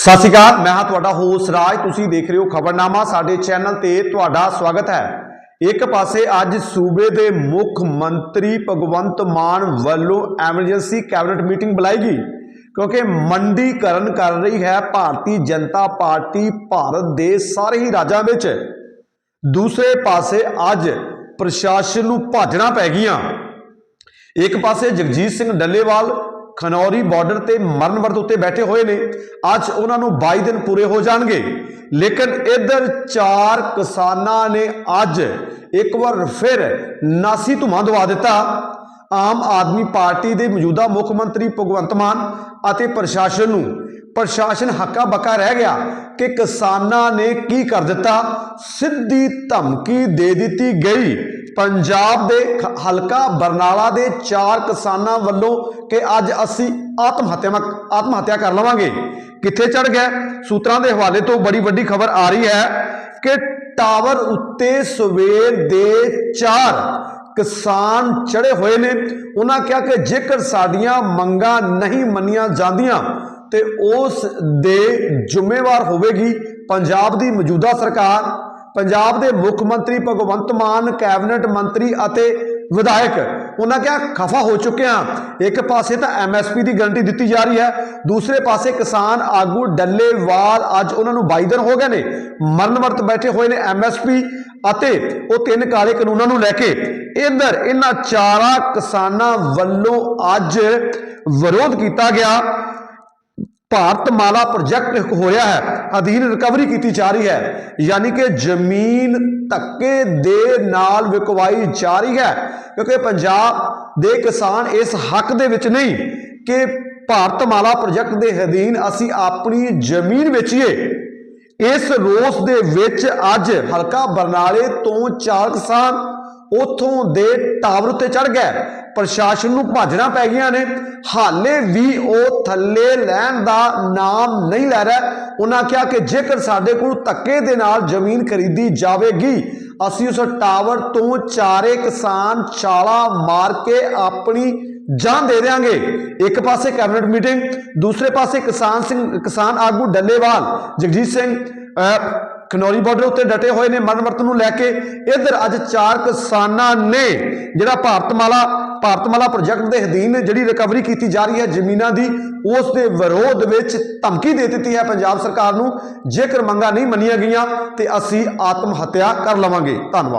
ਸਤਿ ਸ਼੍ਰੀ ਅਕਾਲ। ਮੈਂ ਹਾਂ ਤੁਹਾਡਾ ਹੋਸਟ ਰਾਜ, ਤੁਸੀਂ ਦੇਖ ਰਹੇ ਹੋ ਖਬਰਨਾਮਾ, ਸਾਡੇ ਚੈਨਲ ਤੇ ਤੁਹਾਡਾ ਸਵਾਗਤ ਹੈ। ਇੱਕ ਪਾਸੇ ਅੱਜ ਸੂਬੇ ਦੇ ਮੁੱਖ ਮੰਤਰੀ ਭਗਵੰਤ ਮਾਨ ਵੱਲੋਂ ਐਮਰਜੈਂਸੀ ਕੈਬਨਿਟ ਮੀਟਿੰਗ ਬੁਲਾਈ ਗਈ, ਕਿਉਂਕਿ ਮੰਡੀਕਰਨ ਕਰ ਰਹੀ ਹੈ ਭਾਰਤੀ ਜਨਤਾ ਪਾਰਟੀ, ਭਾਰਤ ਦੇ ਸਾਰੇ ਹੀ ਰਾਜਾਂ ਵਿੱਚ। ਦੂਸਰੇ ਪਾਸੇ ਅੱਜ ਪ੍ਰਸ਼ਾਸਨ ਨੂੰ ਭਾਜਣਾ ਪੈ ਗਈਆਂ। ਇੱਕ ਪਾਸੇ ਜਗਜੀਤ ਸਿੰਘ ਡੱਲੇਵਾਲ ਖਨੌਰੀ ਬਾਰਡਰ ਤੇ ਮਰਨਵਰਤ ਉੱਤੇ ਬੈਠੇ ਹੋਏ ਨੇ। ਅੱਜ ਉਹਨਾਂ ਨੂੰ 22 ਦਿਨ ਪੂਰੇ ਹੋ ਜਾਣਗੇ। ਲੇਕਿਨ ਇਧਰ ਚਾਰ ਕਿਸਾਨਾਂ ਨੇ ਅੱਜ ਇੱਕ ਵਾਰ ਫਿਰ ਨਾਸੀ ਧੁਮਾਂ ਦਵਾ ਦਿੱਤਾ। ਆਮ ਆਦਮੀ ਪਾਰਟੀ ਦੇ ਮੌਜੂਦਾ ਮੁੱਖ ਮੰਤਰੀ ਭਗਵੰਤ ਮਾਨ ਅਤੇ ਪ੍ਰਸ਼ਾਸਨ ਨੂੰ। ਪ੍ਰਸ਼ਾਸਨ ਹੱਕਾ ਬੱਕਾ ਰਹਿ ਗਿਆ ਕਿ ਕਿਸਾਨਾਂ ਨੇ ਕੀ ਕਰ ਦਿੱਤਾ। ਸਿੱਧੀ ਧਮਕੀ ਦੇ ਦਿੱਤੀ ਗਈ। ਪੰਜਾਬ ਦੇ ਹਲਕਾ ਬਰਨਾਲਾ ਦੇ ਚਾਰ ਕਿਸਾਨਾਂ ਵੱਲੋਂ ਕਿ ਅੱਜ ਅਸੀਂ ਆਤਮ ਹੱਤਿਆ ਆਤਮ ਹੱਤਿਆ ਕਰ ਲਵਾਂਗੇ। ਕਿੱਥੇ ਚੜ ਗਿਆ? ਸੂਤਰਾਂ ਦੇ ਹਵਾਲੇ ਤੋਂ ਬੜੀ ਵੱਡੀ ਖਬਰ ਆ ਰਹੀ ਹੈ ਕਿ ਟਾਵਰ ਉੱਤੇ ਸਵੇਰ ਦੇ ਚਾਰ ਕਿਸਾਨ ਚੜੇ ਹੋਏ ਨੇ। ਉਹਨਾਂ ਕਿਹਾ ਕਿ ਜੇਕਰ ਸਾਡੀਆਂ ਮੰਗਾਂ ਨਹੀਂ ਮੰਨੀਆਂ ਜਾਂਦੀਆਂ ਤੇ ਉਸ ਦੇ ਜ਼ਿੰਮੇਵਾਰ ਹੋਵੇਗੀ। ਪੰਜਾਬ ਦੀ ਮੌਜੂਦਾ ਸਰਕਾਰ ਪੰਜਾਬ ਦੇ ਮੁੱਖ ਮੰਤਰੀ ਭਗਵੰਤ ਮਾਨ, ਕੈਬਨਿਟ ਮੰਤਰੀ ਅਤੇ ਵਿਧਾਇਕ, ਉਹਨਾਂ ਕਿਹਾ ਖਫਾ ਹੋ ਚੁੱਕੇ ਹਾਂ ਇੱਕ ਪਾਸੇ ਤਾਂ ਐਮਐਸਪੀ ਦੀ ਗਾਰੰਟੀ ਦਿੱਤੀ ਜਾ ਰਹੀ ਹੈ, ਦੂਸਰੇ ਪਾਸੇ ਕਿਸਾਨ ਆਗੂ ਡੱਲੇਵਾਲ ਅੱਜ ਉਹਨਾਂ ਨੂੰ 22 ਦਿਨ ਹੋ ਗਏ ਨੇ। ਮਰਨ ਵਰਤ ਬੈਠੇ ਹੋਏ ਨੇ ਐਮਐਸਪੀ ਅਤੇ ਉਹ ਤਿੰਨ ਕਾਲੇ ਕਾਨੂੰਨਾਂ ਨੂੰ ਲੈ ਕੇ। ਇਧਰ ਇਹਨਾਂ ਚਾਰਾਂ ਕਿਸਾਨਾਂ ਵੱਲੋਂ ਅੱਜ ਵਿਰੋਧ ਕੀਤਾ ਗਿਆ। ਭਾਰਤ ਮਾਲਾ ਪ੍ਰੋਜੈਕਟ ਹੋ ਰਿਹਾ ਹੈ, ਅਧੀਨ ਰਿਕਵਰੀ ਕੀਤੀ ਜਾ ਰਹੀ ਹੈ, ਯਾਨੀ ਕਿ ਜ਼ਮੀਨ ਧੱਕੇ ਦੇ ਨਾਲ ਵਿਕਵਾਈ ਜਾ ਰਹੀ ਹੈ, ਕਿਉਂਕਿ ਪੰਜਾਬ ਦੇ ਕਿਸਾਨ ਇਸ ਹੱਕ ਦੇ ਵਿੱਚ ਨਹੀਂ ਕਿ ਭਾਰਤ ਮਾਲਾ ਪ੍ਰੋਜੈਕਟ ਦੇ ਅਧੀਨ ਅਸੀਂ ਆਪਣੀ ਜ਼ਮੀਨ ਵੇਚੀਏ। ਇਸ ਰੋਸ ਦੇ ਵਿੱਚ ਅੱਜ ਹਲਕਾ ਬਰਨਾਲੇ ਤੋਂ ਚਾਰ ਕਿਸਾਨ ਉਥੋਂ ਦੇ ਟਾਵਰ ਉੱਤੇ ਚੜ ਗਏ ਪ੍ਰਸ਼ਾਸਨ ਨੂੰ ਭਾਜਣਾ ਪੈ ਗਈਆਂ ਨੇ। ਹਾਲੇ ਵੀ ਉਹ ਥੱਲੇ ਲੈਣ ਦਾ ਨਾਮ ਨਹੀਂ ਲੈ ਰਿਹਾ। ਉਹਨਾਂ ਕਿਹਾ ਕਿ ਜੇਕਰ ਸਾਡੇ ਕੋਲ ਧੱਕੇ ਦੇ ਨਾਲ ਜ਼ਮੀਨ ਖਰੀਦੀ ਜਾਵੇਗੀ, ਅਸੀਂ ਉਸ ਟਾਵਰ ਤੋਂ ਚਾਰੇ ਕਿਸਾਨ ਛਾਲਾ ਮਾਰ ਕੇ ਆਪਣੀ ਜਾਨ ਦੇ ਦੇਵਾਂਗੇ ਇੱਕ ਪਾਸੇ ਕੈਬਨਿਟ ਮੀਟਿੰਗ, ਦੂਸਰੇ ਪਾਸੇ ਕਿਸਾਨ ਸਿੰਘ ਕਿਸਾਨ ਆਗੂ ਡੱਲੇਵਾਲ, ਜਗਜੀਤ ਸਿੰਘ ਖਨੌਰੀ ਬਾਰਡਰ ਉੱਤੇ ਡਟੇ ਹੋਏ ਨੇ ਮਨਵਰਤ ਨੂੰ ਲੈ ਕੇ। ਇਧਰ ਅੱਜ ਚਾਰ ਕਿਸਾਨਾਂ ਨੇ ਜਿਹੜਾ ਭਾਰਤਮਾਲਾ ਭਾਰਤਮਾਲਾ ਪ੍ਰੋਜੈਕਟ ਦੇ ਅਧੀਨ ਜਿਹੜੀ ਰਿਕਵਰੀ ਕੀਤੀ ਜਾ ਰਹੀ ਹੈ ਜ਼ਮੀਨਾਂ ਦੀ, ਉਸ ਦੇ ਵਿਰੋਧ ਵਿੱਚ ਧਮਕੀ ਦੇ ਦਿੱਤੀ ਹੈ ਪੰਜਾਬ ਸਰਕਾਰ ਨੂੰ। ਜੇਕਰ ਮੰਗਾਂ ਨਹੀਂ ਮੰਨੀਆਂ ਗਈਆਂ ਤੇ ਅਸੀਂ ਆਤਮ ਹੱਤਿਆ ਕਰ ਲਵਾਂਗੇ। ਧੰਨਵਾਦ।